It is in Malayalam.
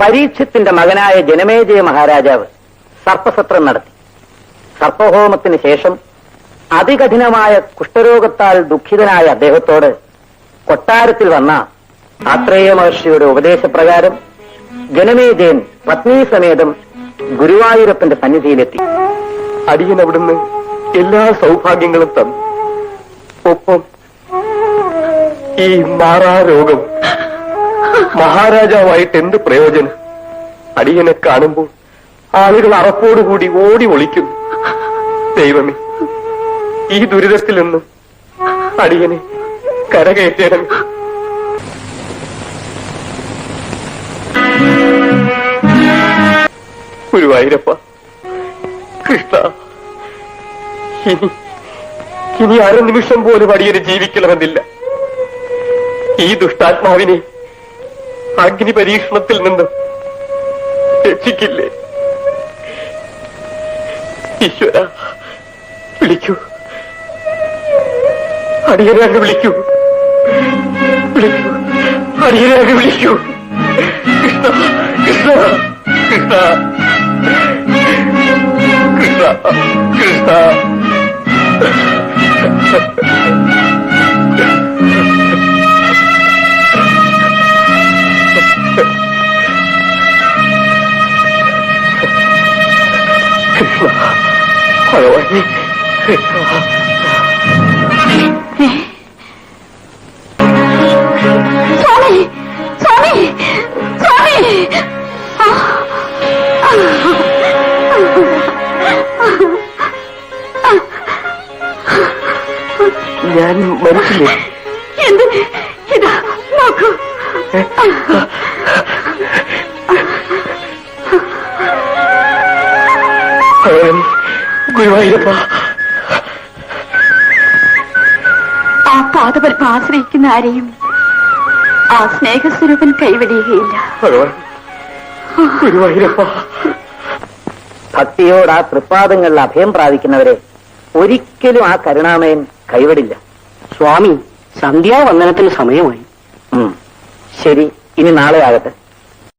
പരീക്ഷത്തിന്റെ മകനായ ജനമേജയ മഹാരാജാവ് സർപ്പസത്രം നടത്തി. സർപ്പഹോമത്തിന് ശേഷം അതികഠിനമായ കുഷ്ഠരോഗത്താൽ ദുഃഖിതനായ അദ്ദേഹത്തോട് കൊട്ടാരത്തിൽ വന്ന ആത്രേയ മഹർഷിയുടെ ഉപദേശപ്രകാരം ജനമേജയൻ പത്നീ സമേതം ഗുരുവായൂരപ്പന്റെ സന്നിധിയിലെത്തി. അടിയൻ അവിടുന്ന് എല്ലാ സൗഭാഗ്യങ്ങളും തന്നു. ഒപ്പം ഈ മാറാ രോഗം മഹാരാജാവായിട്ട് എന്ത് പ്രയോജനം? അടിയനെ കാണുമ്പോൾ ആളുകൾ അറപ്പോടുകൂടി ഓടി ഒളിക്കുന്നു ദൈവമേ ഈ ദുരിതത്തിൽ നിന്നും അടിയനെ കരകയറ്റേണം. ഗുരുവായൂരപ്പ കൃഷ്ണ ഇനി അര നിമിഷം പോലും അടിയന് ജീവിക്കണമെന്നില്ല. ഈ ദുഷ്ടാത്മാവിനെ അഗ്നി പരീക്ഷണത്തിൽ നിന്ന് രക്ഷിക്കില്ലേ? ഈശ്വര വിളിക്കൂ. അടിയനെ അങ്ങ് വിളിക്കൂ. വിളിക്കൂ. അടിയനെ അങ്ങ് വിളിക്കൂ. കൃഷ്ണ കൃഷ്ണ കൃഷ്ണ. കൃഷ്ണ കൃഷ്ണ. കൃഷ്ണ ഭഗവാനെ കൃഷ്ണ സ്വാമി സ്വാമി സ്വാമി ഞാൻ മരിച്ചില്ലേ എന്തിന് ഇതാ നോക്കൂ ഗുരുവായൂരപ്പ ആ പാതപൽപ്പം ആശ്രയിക്കുന്ന ആരെയും ആ സ്നേഹസ്വരൂപൻ കൈവടിയുകയില്ല ഗുരുവായൂരപ്പ. ഭക്തിയോട് ആ തൃപ്പാദങ്ങളിൽ അഭയം പ്രാപിക്കുന്നവരെ ഒരിക്കലും ആ കരുണാമയൻ കൈവിടില്ല. സ്വാമി സന്ധ്യാവന്ദനത്തിന് സമയമായി. ശരി ഇനി നാളെ ആകട്ടെ.